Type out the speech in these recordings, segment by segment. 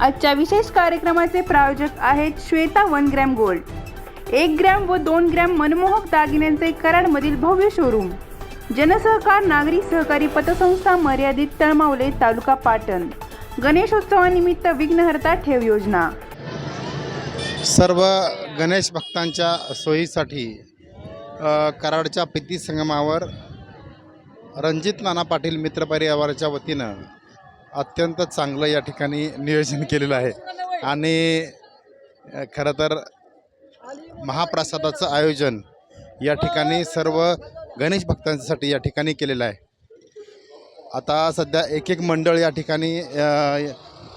आजच्या विशेष कार्यक्रमाचे प्रायोजक आहेत श्वेता वन ग्रॅम गोल्ड. एक ग्रॅम व दोन ग्रॅम मनमोहक दागिन्यांचे कराडमधील भव्य शोरूम जनसहकार नागरी सहकारी पतसंस्था मर्यादित तळमावले तालुका पाटण. गणेशोत्सवानिमित्त विघ्नहर्ता ठेव योजना. सर्व गणेश भक्तांच्या सोयीसाठी कराडच्या प्रीती संगमावर रणजित नाना पाटील मित्र परिवाराच्या वतीनं अत्यंत चांगलं या ठिकाणी नियोजन केलेलं आहे. आणि खरं तर महाप्रसादाचं आयोजन या ठिकाणी सर्व गणेश भक्तांसाठी या ठिकाणी केलेलं आहे. आता सध्या एक एक मंडळ या ठिकाणी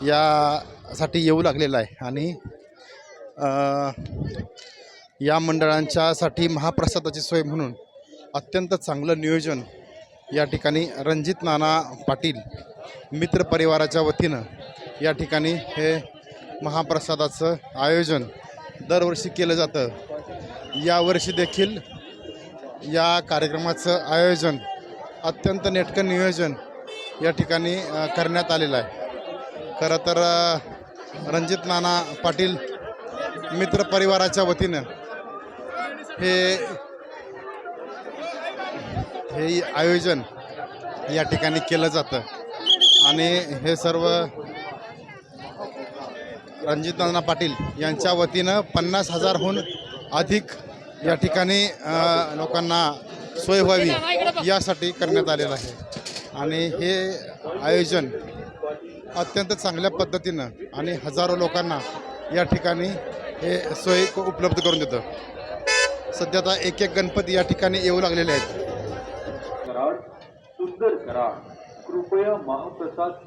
यासाठी येऊ लागलेलं आहे. आणि या मंडळांच्यासाठी महाप्रसादाची सोय म्हणून अत्यंत चांगलं नियोजन या ठिकाणी रणजित नाना पाटील मित्र परिवाराच्या वतीनं या ठिकाणी हे महाप्रसादाचं आयोजन दरवर्षी केलं जातं. यावर्षी देखील या कार्यक्रमाचं आयोजन अत्यंत नेटकं नियोजन या ठिकाणी करण्यात आलेलं आहे. खरं तर रणजित नाना पाटील मित्र परिवाराच्या वतीनं हे हे आयोजन या ठिकाणी केलं जातं. आणि हे सर्व रणजित नाना पाटील यांच्या वतीनं पन्नास हजारहून अधिक या ठिकाणी लोकांना सोय व्हावी यासाठी करण्यात आलेलं आहे. आणि हे आयोजन अत्यंत चांगल्या पद्धतीनं आणि हजारो लोकांना या ठिकाणी हे सोय उपलब्ध करून देतं. सध्या आता एक एक गणपती या ठिकाणी येऊ लागलेले आहेत. सुंदर कृपया महाप्रसाद